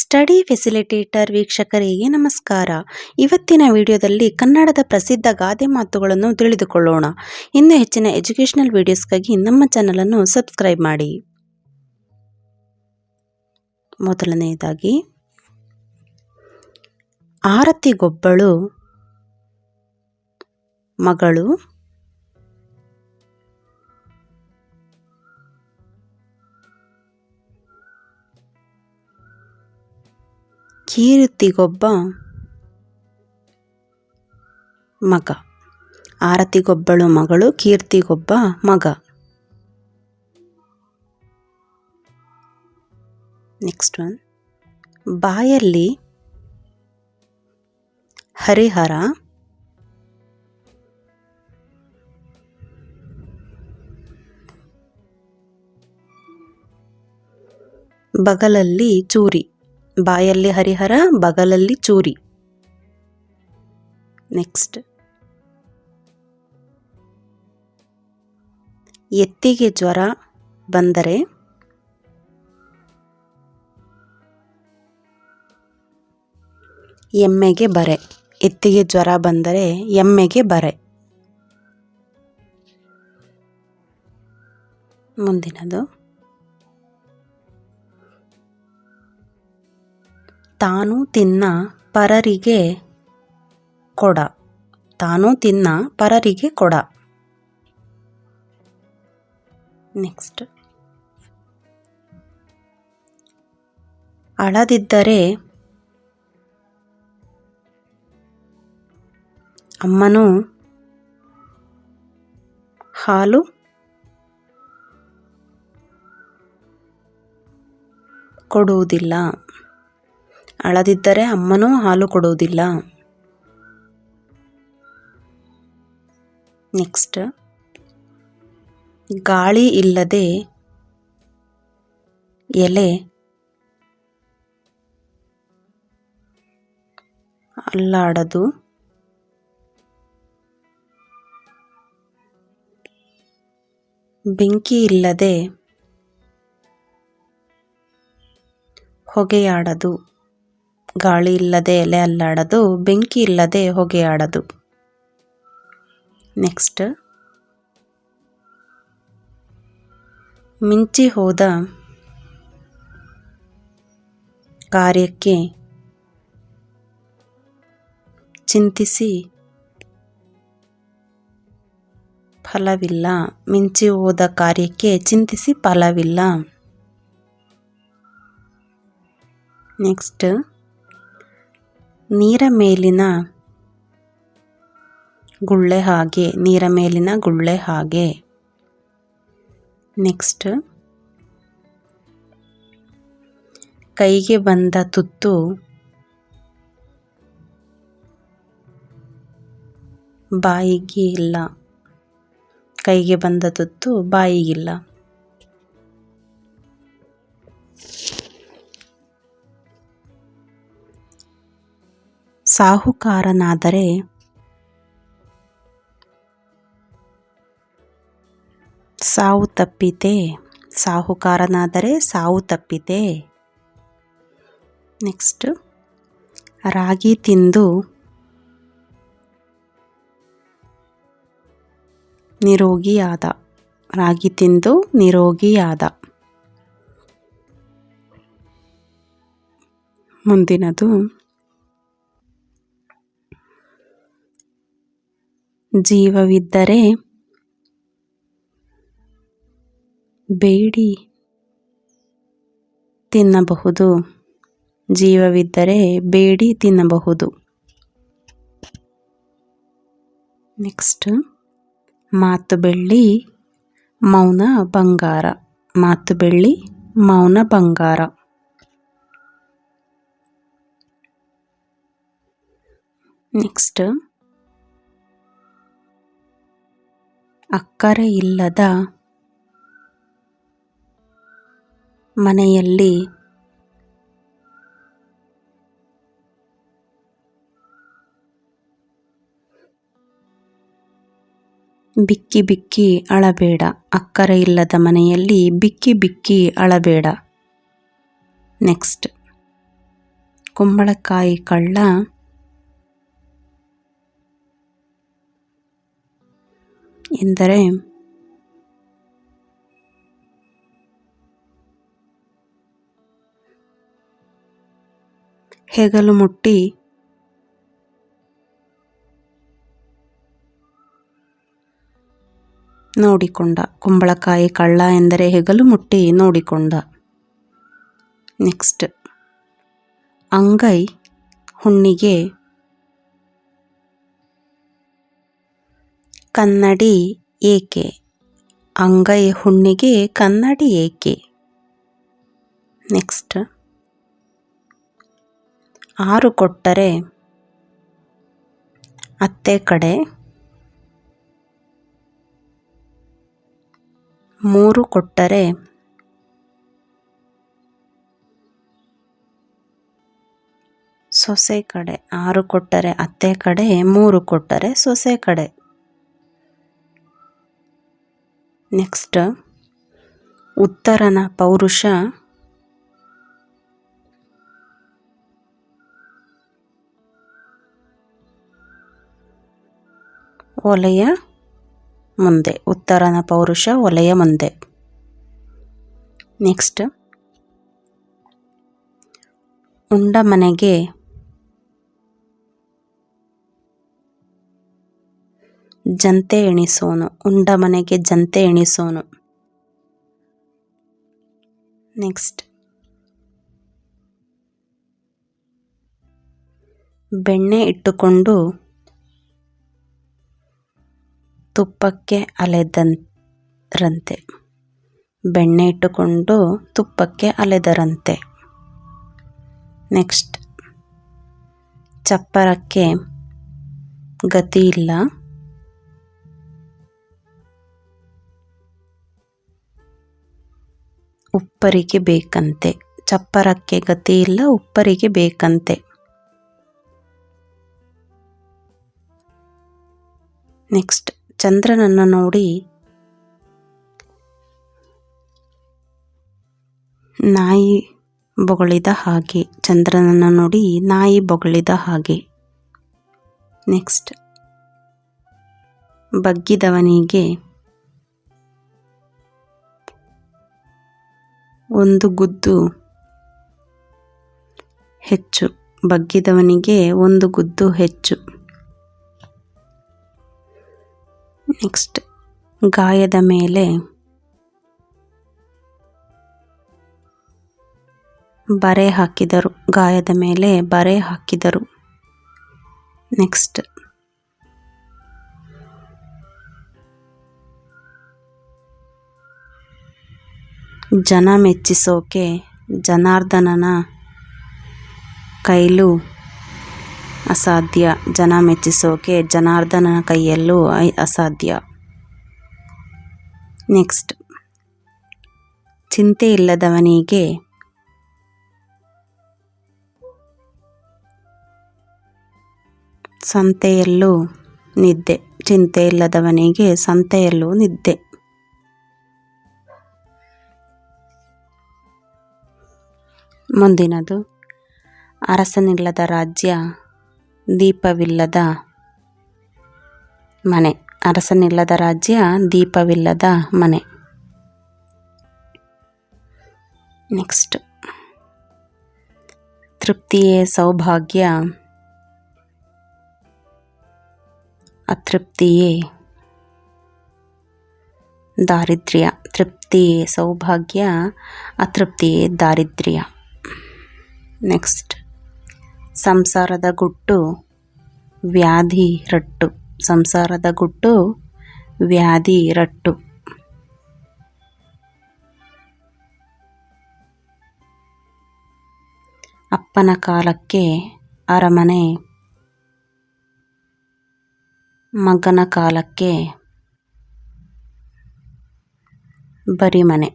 Study facilitator ವೀಕ್ಷಕರಿಗೆ ನಮಸ್ಕಾರ. ಇವತ್ತಿನ ವಿಡಿಯೋದಲ್ಲಿ ಕನ್ನಡದ ಪ್ರಸಿದ್ಧ ಗಾದೆ ಮಾತುಗಳನ್ನು ತಿಳಿದುಕೊಳ್ಳೋಣ. ಇನ್ನು ಹೆಚ್ಚಿನ ಎಜುಕೇಷನಲ್ ವಿಡಿಯೋಸ್ಗಾಗಿ ನಮ್ಮ ಚಾನಲನ್ನು ಸಬ್ಸ್ಕ್ರೈಬ್ ಮಾಡಿ. ಮೊದಲನೆಯದಾಗಿ, ಆರತಿಗೊಬ್ಬಳು ಮಗಳು ಕೀರ್ತಿಗೊಬ್ಬ ಮಗ. ಆರತಿಗೊಬ್ಬಳು ಮಗಳು ಕೀರ್ತಿಗೊಬ್ಬ ಮಗ. ನೆಕ್ಸ್ಟ್ ಒನ್ ಬಾಯಲ್ಲಿ ಹರಿಹರ ಬಗಲಲ್ಲಿ ಚೂರಿ. ಬಾಯಲ್ಲಿ ಹರಿಹರ, ಬಗಲಲ್ಲಿ ಚೂರಿ. ನೆಕ್ಸ್ಟ್ ಎತ್ತಿಗೆ ಜ್ವರ ಬಂದರೆ? ಎಮ್ಮೆಗೆ ಬರೆ. ಎತ್ತಿಗೆ ಜ್ವರ ಬಂದರೆ ಎಮ್ಮೆಗೆ ಬರೆ. ಮುಂದಿನದು. ತಾನು ತಿನ್ನ ಪರರಿಗೆ ಕೊಡ. ತಾನು ತಿನ್ನ ಪರರಿಗೆ ಕೊಡ. ನೆಕ್ಸ್ಟ್. ಅಳದಿದ್ದರೆ ಅಮ್ಮನು ಹಾಲು ಕೊಡುವುದಿಲ್ಲ. ಅಳದಿದ್ದರೆ ಅಮ್ಮನೂ ಹಾಲು ಕೊಡುವುದಿಲ್ಲ. ನೆಕ್ಸ್ಟ್ ಗಾಳಿ ಇಲ್ಲದೆ ಎಲೆ ಅಲ್ಲಾಡದು. ಬೆಂಕಿ ಇಲ್ಲದೆ ಹೊಗೆಯಾಡದು. ಗಾಳಿ ಇಲ್ಲದೆ ಎಲೆ ಅಲ್ಲಾಡದು, ಬೆಂಕಿ ಇಲ್ಲದೆ ಹೊಗೆ ಹೊಗೆಯಾಡದು ನೆಕ್ಸ್ಟ್, ಮಿಂಚಿ ಹೋದ ಕಾರ್ಯಕ್ಕೆ ಚಿಂತಿಸಿ ಫಲವಿಲ್ಲ. ಮಿಂಚಿ ಹೋದ ಕಾರ್ಯಕ್ಕೆ ಚಿಂತಿಸಿ ಫಲವಿಲ್ಲ. ನೆಕ್ಸ್ಟ್ ನೀರ ಮೇಲಿನ ಗುಳ್ಳೆ ಹಾಗೆ, ನೀರ ಮೇಲಿನ ಗುಳ್ಳೆ ಹಾಗೆ. ನೆಕ್ಸ್ಟ್ ಕೈಗೆ ಬಂದ ತುತ್ತು ಬಾಯಿಗೆ ಇಲ್ಲ. ಕೈಗೆ ಬಂದ ತುತ್ತು ಬಾಯಿಗಿಲ್ಲ ಸಾಹುಕಾರನಾದರೆ ಸಾವು ತಪ್ಪಿತೆ ಸಾಹುಕಾರನಾದರೆ ಸಾವು ತಪ್ಪಿತೆ. ನೆಕ್ಸ್ಟ್ ರಾಗಿ ತಿಂದು ನಿರೋಗಿಯಾದ ರಾಗಿ ತಿಂದು ನಿರೋಗಿಯಾದ. ಮುಂದಿನದು ಜೀವವಿದ್ದರೆ ಬೇಡಿ ತಿನ್ನಬಹುದು. ಜೀವವಿದ್ದರೆ ಬೇಡಿ ತಿನ್ನಬಹುದು. ನೆಕ್ಸ್ಟ್, ಮಾತು ಬೆಳ್ಳಿ ಮೌನ ಬಂಗಾರ. ಮಾತು ಬೆಳ್ಳಿ ಮೌನ ಬಂಗಾರ. ನೆಕ್ಸ್ಟ್ ಅಕ್ಕರೆ ಇಲ್ಲದ ಮನೆಯಲ್ಲಿ ಬಿಕ್ಕಿ ಬಿಕ್ಕಿ ಅಳಬೇಡ. ಅಕ್ಕರೆ ಇಲ್ಲದ ಮನೆಯಲ್ಲಿ ಬಿಕ್ಕಿ ಬಿಕ್ಕಿ ಅಳಬೇಡ. ನೆಕ್ಸ್ಟ್. ಕುಂಬಳಕಾಯಿ ಕಳ್ಳ ಎಂದರೆ ಹೆಗಲು ಮುಟ್ಟಿ ನೋಡಿಕೊಂಡ. ಕುಂಬಳಕಾಯಿ ಕಳ್ಳ ಎಂದರೆ ಹೆಗಲು ಮುಟ್ಟಿ ನೋಡಿಕೊಂಡ. ನೆಕ್ಸ್ಟ್ ಅಂಗೈ ಹುಣ್ಣಿಗೆ ಕನ್ನಡಿ ಏಕೆ? ಅಂಗೈ ಹುಣ್ಣಿಗೆ ಕನ್ನಡಿ ಏಕೆ? ನೆಕ್ಸ್ಟ್. ಆರು ಕೊಟ್ಟರೆ ಅತ್ತೆ ಕಡೆ ಮೂರು ಕೊಟ್ಟರೆ ಸೊಸೆ ಕಡೆ. ಆರು ಕೊಟ್ಟರೆ ಅತ್ತೆ ಕಡೆ, ಮೂರು ಕೊಟ್ಟರೆ ಸೊಸೆ ಕಡೆ. ನೆಕ್ಸ್ಟ್ ಉತ್ತರನ ಪೌರುಷ. ಒಲೆಯ ಮುಂದೆ ಉತ್ತರನ ಪೌರುಷ ಒಲೆಯ ಮುಂದೆ. ನೆಕ್ಸ್ಟ್ ಉಂಡ ಮನೆಗೆ ಜಂತೆ ಎಣಿಸೋನು, ಉಂಡ ಮನೆಗೆ ಜಂತೆ ಎಣಿಸೋನು. ನೆಕ್ಸ್ಟ್. ಬೆಣ್ಣೆ ಇಟ್ಟುಕೊಂಡು ತುಪ್ಪಕ್ಕೆ ಅಲೆದರಂತೆ ಬೆಣ್ಣೆ ಇಟ್ಟುಕೊಂಡು ತುಪ್ಪಕ್ಕೆ ಅಲೆದರಂತೆ. ನೆಕ್ಸ್ಟ್. ಚಪ್ಪರಕ್ಕೆ ಗತಿ ಇಲ್ಲ. ಉಪ್ಪರಿಗೆ ಬೇಕಂತೆ. ಚಪ್ಪರಕ್ಕೆ ಗತಿ ಇಲ್ಲ ಉಪ್ಪರಿಗೆ ಬೇಕಂತೆ. ನೆಕ್ಸ್ಟ್, ಚಂದ್ರನನ್ನು ನೋಡಿ. ನಾಯಿ ಬೊಗಳಿದ ಹಾಗೆ, ಚಂದ್ರನನ್ನು ನೋಡಿ, ನಾಯಿ ಬೊಗಳಿದ ಹಾಗೆ. ನೆಕ್ಸ್ಟ್, ಬಗ್ಗಿದವನಿಗೆ ಒಂದು ಗುದ್ದು ಹೆಚ್ಚು, ಬಗ್ಗಿದವನಿಗೆ ಒಂದು ಗುದ್ದು ಹೆಚ್ಚು. ನೆಕ್ಸ್ಟ್, ಗಾಯದ ಮೇಲೆ ಬರೆ ಹಾಕಿದರು. ಗಾಯದ ಮೇಲೆ ಬರೆ ಹಾಕಿದರು. ನೆಕ್ಸ್ಟ್ ಜನ ಮೆಚ್ಚಿಸೋಕೆ ಜನಾರ್ದನನ ಕೈಲೂ ಅಸಾಧ್ಯ. ಜನ ಮೆಚ್ಚಿಸೋಕೆ ಜನಾರ್ದನನ ಕೈಯಲ್ಲೂ ಅಸಾಧ್ಯ. ನೆಕ್ಸ್ಟ್. ಚಿಂತೆ ಇಲ್ಲದವನಿಗೆ ಸಂತೆಯಲ್ಲೂ ನಿದ್ದೆ. ಚಿಂತೆ ಇಲ್ಲದವನಿಗೆ ಸಂತೆಯಲ್ಲೂ ನಿದ್ದೆ. ಮುಂದಿನದು. ಅರಸನಿಲ್ಲದ ರಾಜ್ಯ ದೀಪವಿಲ್ಲದ ಮನೆ. ಅರಸನಿಲ್ಲದ ರಾಜ್ಯ ದೀಪವಿಲ್ಲದ ಮನೆ. ನೆಕ್ಸ್ಟ್. ತೃಪ್ತಿಯೇ ಸೌಭಾಗ್ಯ. ಅತೃಪ್ತಿಯೇ ದಾರಿದ್ರ್ಯ. ತೃಪ್ತಿಯೇ ಸೌಭಾಗ್ಯ. ಅತೃಪ್ತಿಯೇ ದಾರಿದ್ರ್ಯ. ನೆಕ್ಸ್ಟ್ ಸಂಸಾರದ ಗುಟ್ಟು ವ್ಯಾಧಿ ರಟ್ಟು ಸಂಸಾರದ ಗುಟ್ಟು ವ್ಯಾಧಿ ರಟ್ಟು ಅಪ್ಪನ ಕಾಲಕ್ಕೆ ಅರಮನೆ ಮಗನ ಕಾಲಕ್ಕೆ ಬರಿಮನೆ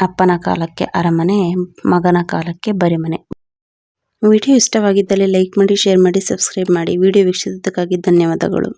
ಅಪ್ಪನ ಕಾಲಕ್ಕೆ ಅರಮನೆ ಮಗನ ಕಾಲಕ್ಕೆ ಬರಿಮನೆ ವಿಡಿಯೋ ಇಷ್ಟವಾಗಿದ್ದಲ್ಲಿ ಲೈಕ್ ಮಾಡಿ ಶೇರ್ ಮಾಡಿ ಸಬ್ಸ್ಕ್ರೈಬ್ ಮಾಡಿ. ವಿಡಿಯೋ ವೀಕ್ಷಿಸಿದ್ದಕ್ಕಾಗಿ ಧನ್ಯವಾದಗಳು.